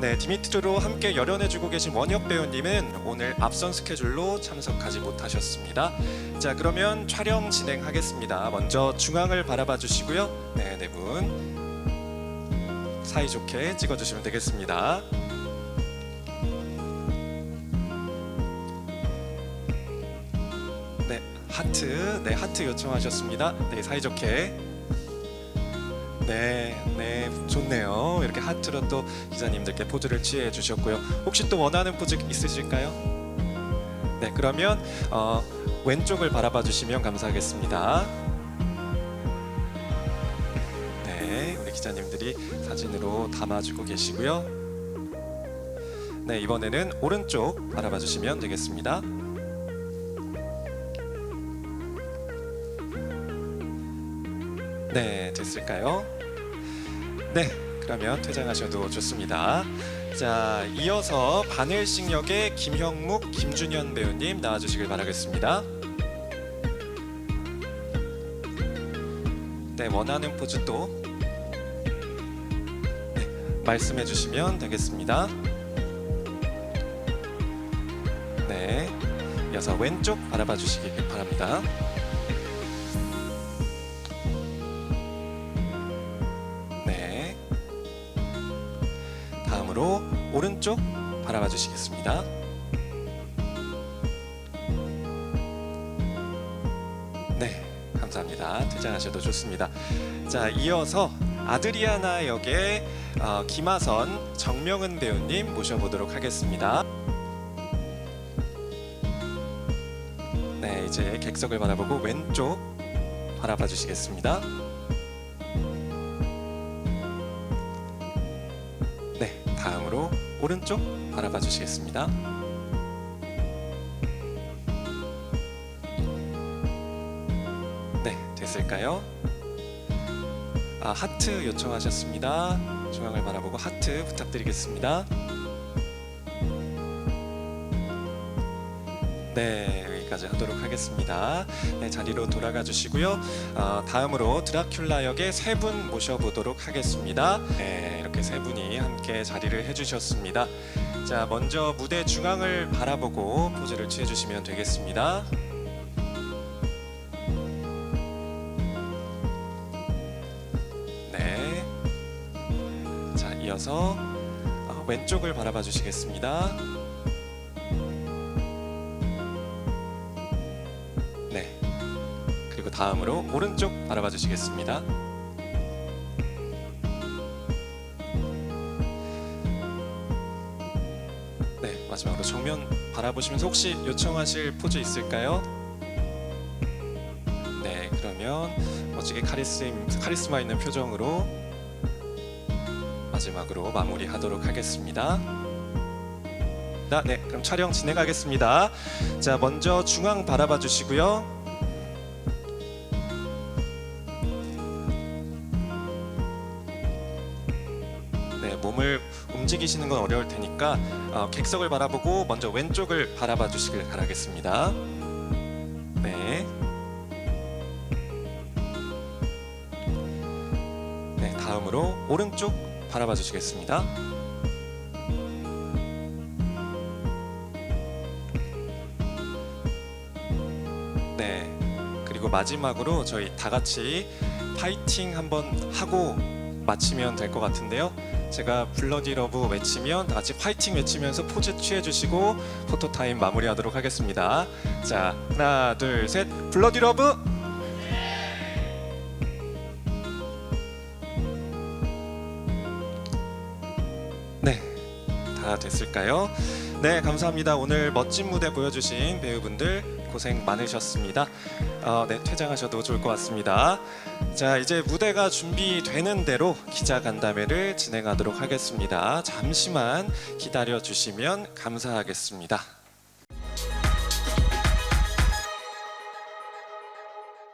네, 디미트로 함께 열연해주고 계신 원혁 배우님은 오늘 앞선 스케줄로 참석하지 못하셨습니다. 자, 그러면 촬영 진행하겠습니다. 먼저 중앙을 바라봐 주시고요. 네, 네 분 사이좋게 찍어주시면 되겠습니다. 네, 하트, 네 하트 요청하셨습니다. 네, 사이좋게. 네, 네, 좋네요. 이렇게 하트로 또 기자님들께 포즈를 취해 주셨고요. 혹시 또 원하는 포즈 있으실까요? 네, 그러면 어, 왼쪽을 바라봐 주시면 감사하겠습니다. 네, 우리 기자님들이 사진으로 담아주고 계시고요. 네, 이번에는 오른쪽 바라봐 주시면 되겠습니다. 네, 됐을까요? 네, 그러면 퇴장하셔도 좋습니다. 자, 이어서 바늘식 역의 김형묵, 김준현 배우님 나와주시길 바라겠습니다. 네, 원하는 포즈 또 네, 말씀해 주시면 되겠습니다. 네, 이어서 왼쪽 바라봐 주시기 바랍니다. 다음으로 오른쪽 바라봐 주시겠습니다. 네, 감사합니다. 퇴장하셔도 좋습니다. 자, 이어서 아드리아나 역의 어, 김하선, 정명은 배우님 모셔보도록 하겠습니다. 네, 이제 객석을 바라보고 왼쪽 바라봐 주시겠습니다. 네, 다음으로 오른쪽 바라봐 주시겠습니다. 네, 됐을까요? 아, 하트 요청하셨습니다. 중앙을 바라보고 하트 부탁드리겠습니다. 네, 여기까지 하도록 하겠습니다. 네, 자리로 돌아가 주시고요. 어, 다음으로 드라큘라 역의 세 분 모셔보도록 하겠습니다. 네, 이렇게 세 분이 함께 자리를 해주셨습니다. 자, 먼저 무대 중앙을 바라보고 포즈를 취해주시면 되겠습니다. 네. 자, 이어서 어, 왼쪽을 바라봐 주시겠습니다. 그리고 다음으로 오른쪽 바라봐 주시겠습니다. 네, 마지막으로 정면 바라보시면서 혹시 요청하실 포즈 있을까요? 네, 그러면 멋지게 카리스마, 카리스마 있는 표정으로 마지막으로 마무리하도록 하겠습니다. 자, 네, 그럼 촬영 진행하겠습니다. 자, 먼저 중앙 바라봐 주시고요. 네, 몸을 움직이시는 건 어려울 테니까 어, 객석을 바라보고 먼저 왼쪽을 바라봐 주시길 바라겠습니다. 네. 네, 다음으로 오른쪽 바라봐 주시겠습니다. 네. 그리고 마지막으로 저희 다 같이 파이팅 한번 하고 마치면 될 것 같은데요. 제가 블러디 러브 외치면 다 같이 파이팅 외치면서 포즈 취해 주시고 포토 타임 마무리하도록 하겠습니다. 자, 하나, 둘, 셋. 블러디 러브. 네. 다 됐을까요? 네, 감사합니다. 오늘 멋진 무대 보여주신 배우분들 고생 많으셨습니다. 어, 네, 퇴장하셔도 좋을 것 같습니다. 자, 이제 무대가 준비되는 대로 기자 간담회를 진행하도록 하겠습니다. 잠시만 기다려 주시면 감사하겠습니다.